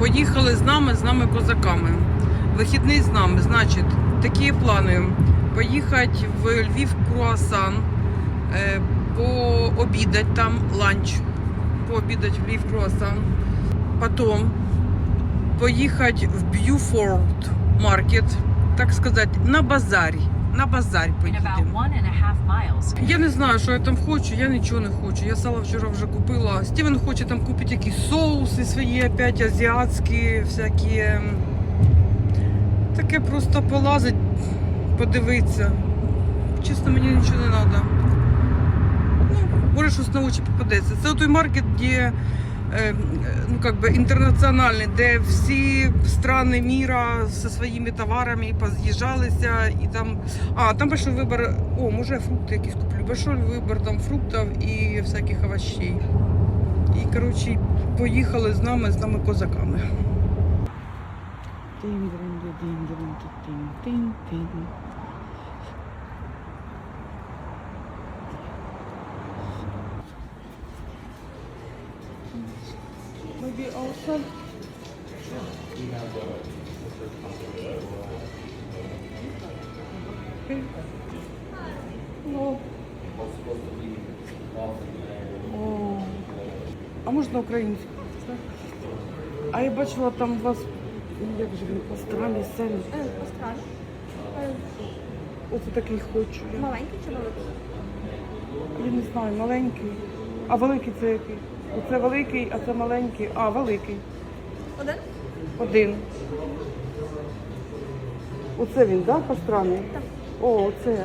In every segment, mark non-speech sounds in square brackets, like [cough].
Поїхали з нами, з нами козаками. Вихідний з нами, значить, такі плани. Поїхати в Львів Круасан, е, пообідати там ланч, пообідати в Львів Круасан. Потім поїхати в Б'юфорд маркет, так сказати, на базарі. На базар поїдемо. Я не знаю, що я там хочу, я нічого не хочу. Я сало вчора вже купила. Стівен хоче там купити якісь соуси свої, опять азіатські, всякі. ем, Таке просто полазить, подивитися. Чесно, мені нічого не треба. Ну, може, щось на очі попадеться. Це той маркет, де е, ну, как бы, інтернаціональний, де всі страни міра зі своїми товарами поз'їжджалися і там а, там большой выбор. О, може фрукти якісь куплю. Большой вибор там фруктів і всяких овощей. І, коротше, поїхали з нами, з нами козаками. Maybe also Ну. О. А можна українську? А я бачила там у вас, як же він, пастралі, селі. Е, Пастраль. Е, Оце такий хочу. Я, Маленький чи великий? я не знаю, маленький. А великий це який? Оце великий, а це маленький. А, великий. Один? Один. Оце він, так, да, пастраний? Так. О, оце.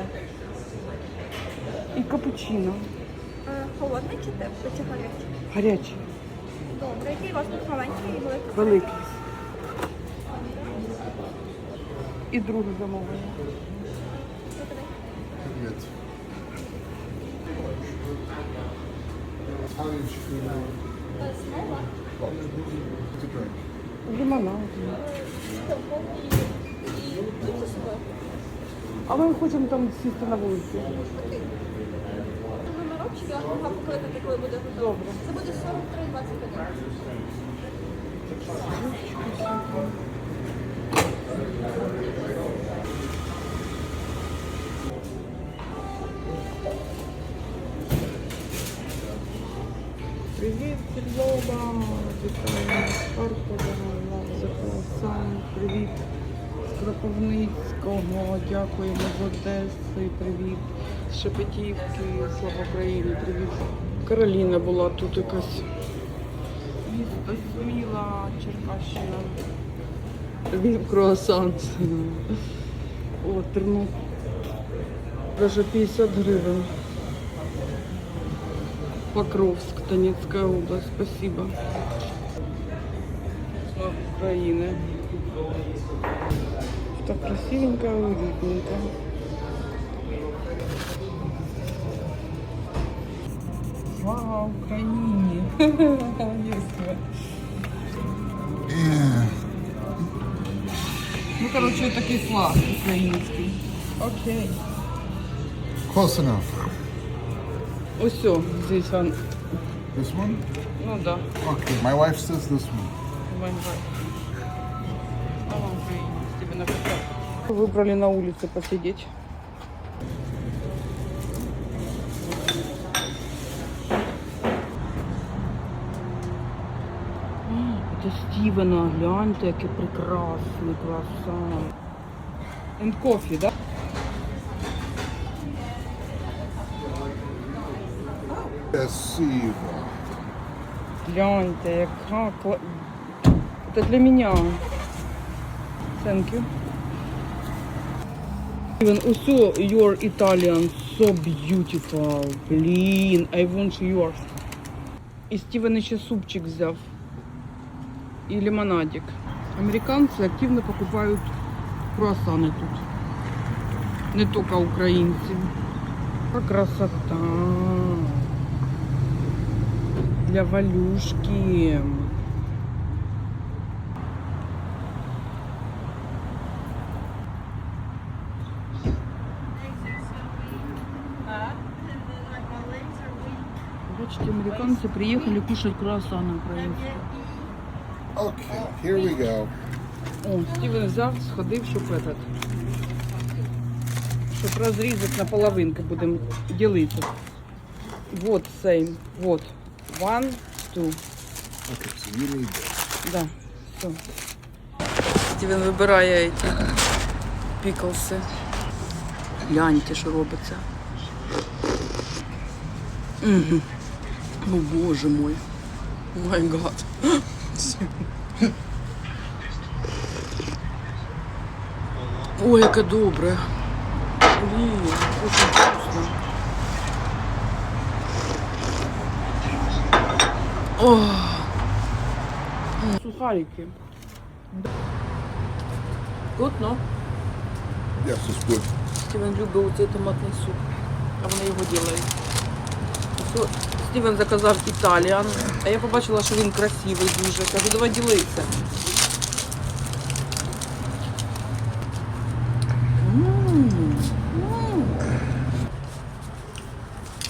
І капучино. Е, Холодний чи теплий, чи гарячий? Гарячий, Добре. Який у вас тут маленький і великий? великий. І друге замовлення. Привет. Лимонад. А ми хочемо там сісти на вулиці. Номерок чи я могла покликати, коли буде готово? Це буде 43,21. Львова. Вітаю Харкова. За круасан. Привіт з Кропивницького. Дякуємо з Одеси. Привіт. З Шепетівки. Слава Україні. Привіт. Кароліна була тут якась. Місто Сміла, Черкащина. Львів круасан. О, Тернопіль. Даже 50 гривень. Покровск, Донецкая область. Спасибо. Слава Украины. Красивенько, уютненько. Слава Украине! Ну, короче, такий флаг український. Окей. Close enough. Ось, о, здесь он. This one? Ну да. Okay. My wife says this one. Выбрали на улице посидеть. Это Стивена, гляньте, який прекрасний круасан. And coffee, да? Спасибо. Гляньте, яка кла... Это для меня. Thank you. Even also your Italian so beautiful. Блін, I want yours. І Стівен ще супчик взяв. І лимонадик. Американці активно покупають круасани тут. Не тільки українці. Яка красота. Для Валюшки. Бачите, американцы приехали кушать круассаны украинские. Okay, here we go. О, Стівен взяв, сходив, щоб этот, щоб розрізати на половинки, будемо ділити. Вот same, вот. One, two. Да, все. Стівен вибирає ці піклси. Гляньте, що робиться. Угу. О, боже мой. Май гад. Ой, яке добре. Блін, дуже вкусно. О, Сухарики. Вкусно. Yes, it's good. Стівен любить оцей томатний суп, а вони його. Все, Стівен заказав італіан, а я побачила, що він красивий дуже. Кажу, давай ділися.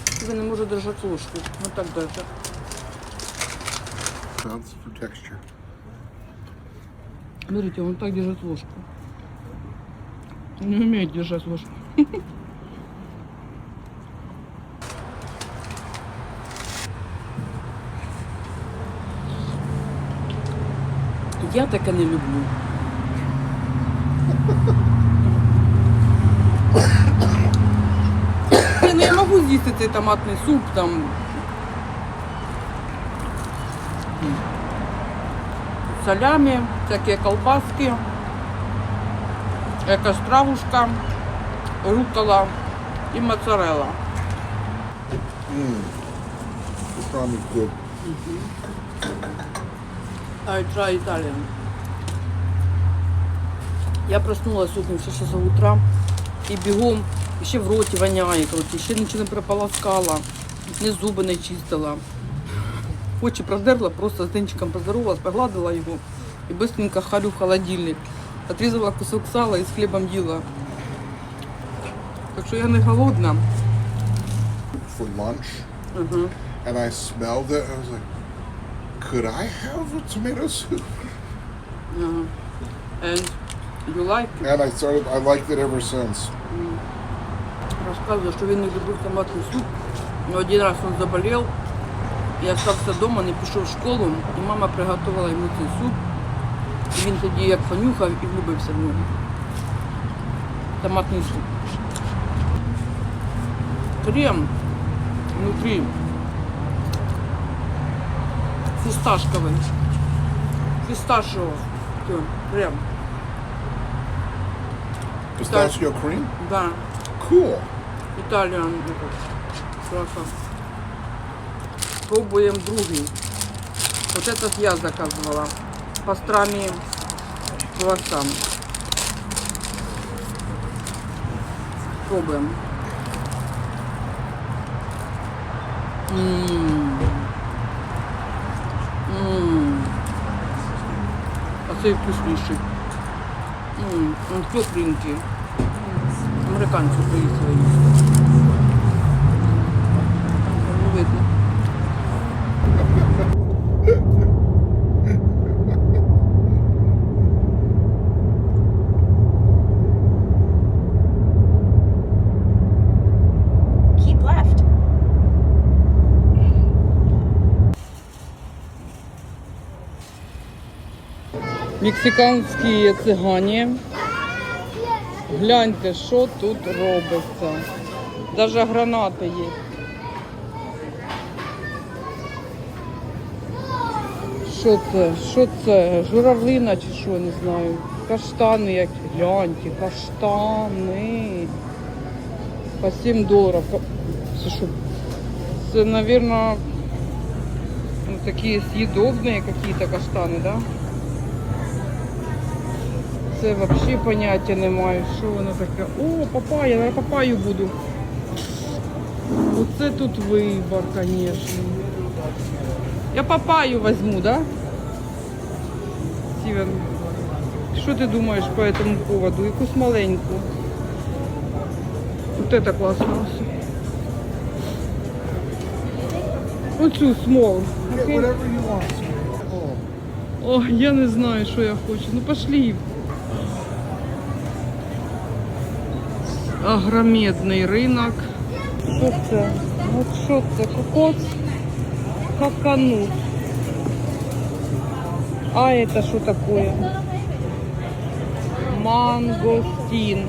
Стівен не може держати ложку. Вот так держать. Sounds for texture. Смотрите, он так держит ложку. Не умеет держать ложку. [laughs] Я таке не люблю. [coughs] Ні, ну я можу з'їсти цей томатний суп там. Салямі, всякі колбаски, якась травушка, рукола і моцарелла. I try Italian. Я проснулась сьогодні в 6 утра і бігом, ще в роті воняє, коротше, ще нічого не прополоскала, ні зуби не чистила. Очі продерла, просто з денчиком поздоровалась, погладила його і быстренько харю в холодильник. Отрізала кусок сала і з хлібом їла. Так що я не голодна. For lunch, Угу. and I smelled it. I was like, could I have a tomato soup? And you like it? And I started, I liked it ever since. Розказує, що він не любив томатний суп. Но один раз він заболів, І остався вдома, не пішов в школу, і мама приготувала йому цей суп. І він тоді як понюхав і влюбився в нього. Томатний суп. Крем внутрі. Фісташковий. Фісташовий. Крем. Pistachio cream? Да. Cool. Італіан. Краса. Пробуємо другий. Вот этот я заказывала. Пастрами круассан. Пробуем. Ммм. А цей вкусніший. Ммм. Он тепленький. Американці приїхали. Мексиканські цигані. Гляньте, що тут робиться. Даже гранати є. Що це? Що це? Журавлина чи що, не знаю. Каштани як. Гляньте, каштани. По 7 доларів. Це що? Це, мабуть, такі съедобные какие-то каштани, да? Це взагалі поняття немає, що воно таке. О, папая, я папаю буду. Оце тут вибор, звісно. Я папаю возьму, да? Стівен, що ти думаєш по этому поводу? Якусь маленьку. Вот это класно. Оцю смол. Окей? О, я не знаю, що я хочу. Ну пошли. Агромедний ринок. Що це? От що це? Кокос? Каканут. А это что такое? Мангостин.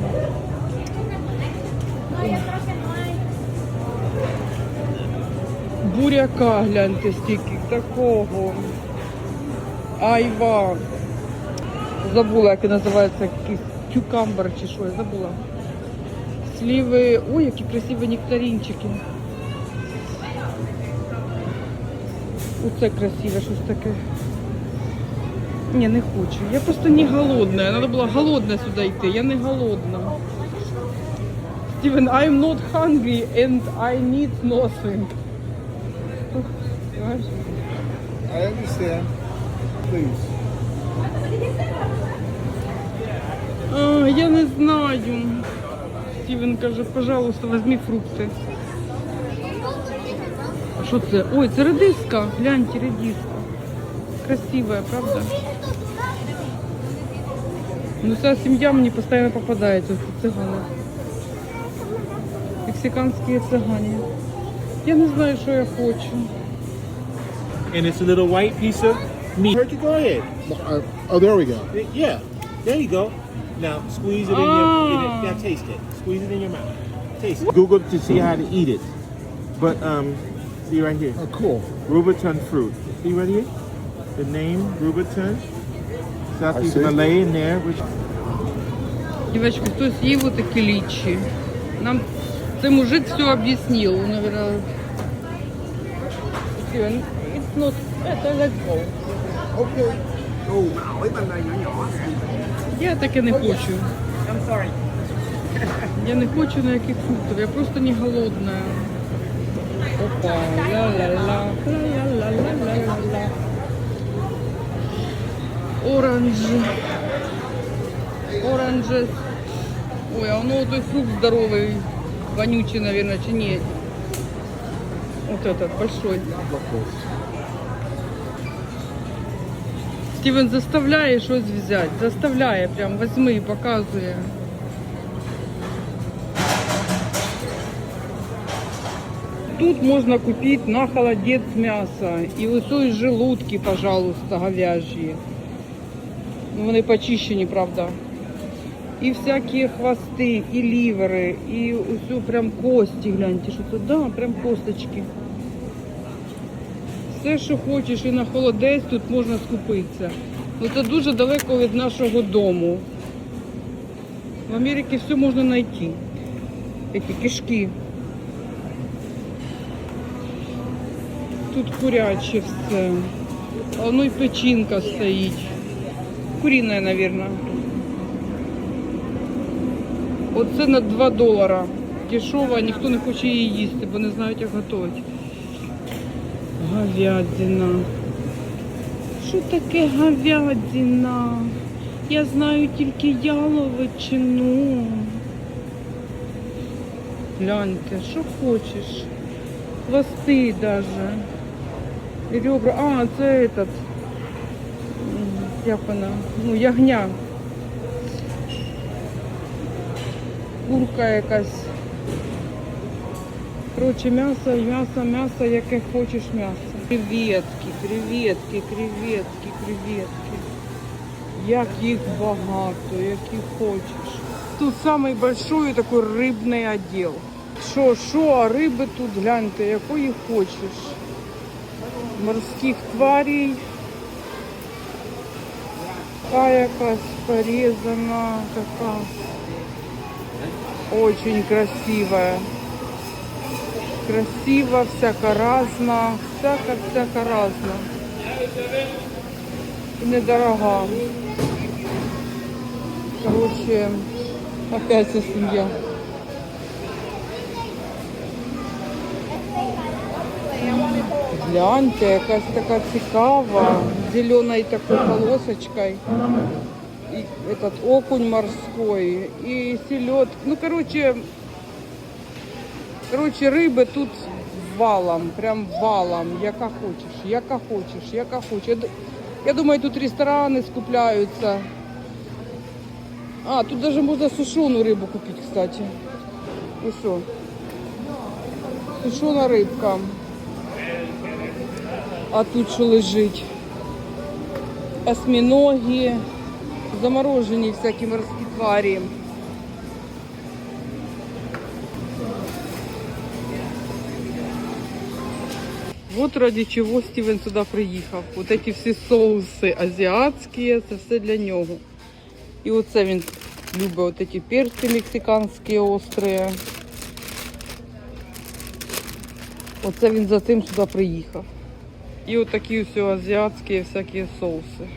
Буряка, гляньте, стільки такого. Айва. Забула, як називається якийсь кюкамбер чи що, я забула. Сливи. Ой, які красиві нектаринчики. Оце красиве, щось таке. Ні, не хочу. Я просто не голодна. Треба було голодна сюди йти. Я не голодна. Стівен, I'm not hungry and I need nothing. I understand. Please. А, я не знаю. Стівен каже, пожалуйста, візьми фрукти. А що це? Ой, це редиска. Гляньте, редиска. Красивая, правда? Ну, вся сім'я мені постійно попадається, цигани. Мексиканські цигані. Я не знаю, що я хочу. and it's a little white piece of meat. Turkey, go ahead. Uh, oh, there we go. Yeah, there you go. Now squeeze it in your. In Ah. it. Now taste it. Squeeze it in your mouth. Taste it. Google to see how to eat it. But um, see right here, Oh, cool. Rubiton fruit. See right here, the name Rubiton. Southeast see. Malay in there, which Девочки, хтось їв отакі лічі. Нам цей мужик все об'яснив, наверное. Стівен, it's not, это let's go. Okay. Я таке не хочу. Я не хочу ніяких фруктів, я просто не голодна. Опа, ла-ла-ла, ла-ла-ла-ла-ла-ла. Оранжі. Оранжі. Ой, а воно той фрукт здоровий, вонючий, наверное, чи ні? Вот этот большой. Стівен заставляє щось взяти. Заставляє прям, возьми, показує. Тут можна купити на холодець м'ясо. І ось желудки, пожалуйста, говяжьи. Ну, вони почищені, правда. І всякі хвости, і лівери, і усю прям кості, гляньте, що це, да, прям косточки. Все, що хочеш, і на холодець тут можна скупитися. Ну це дуже далеко від нашого дому. В Америці все можна знайти. Які кишки. Тут куряче все. Воно й печінка стоїть. Куриная, наверное. Оце на 2 долара. Дешева, ніхто не хоче її їсти, бо не знають, як готувати. Говядина. Що таке говядина? Я знаю тільки яловичину. Гляньте, що хочеш. Хвости даже. І ребра. А, це этот. м, Як вона? Ну, ягня. Курка якась. Коротше, м'ясо, м'ясо, м'ясо, яке хочеш м'ясо. Креветки, креветки, креветки, креветки. Як їх багато, які хочеш. Тут самий большой такий рибний відділ. Що, що, а риби тут гляньте, якої хочеш. Морських тварей. Така якась порезана, така. Очень красивая. Красиво, всяко разно, всяко-всяко разно. И недорога. Короче, опять вся семья. Гляньте, якась така цікава, зеленою такою полосочкою. И этот окунь морской, и селед. Ну, короче, короче, рыба тут валом, прям валом, яка хочеш, яка хочеш, яка хочеш. Я думаю, тут ресторани скупляються. А, тут даже можна сушену рибу купити, кстати. Ну що? Сушена рибка. А тут що лежить? Осьминоги, заморожені всякі морські тварі. Вот ради чого Стівен сюди приїхав. Вот эти всі соуси азіатські, це все для нього. І оце він любить от эти перці мексиканські острі. Оце він за цим сюди приїхав. І от такие все азіатські всякі соуси.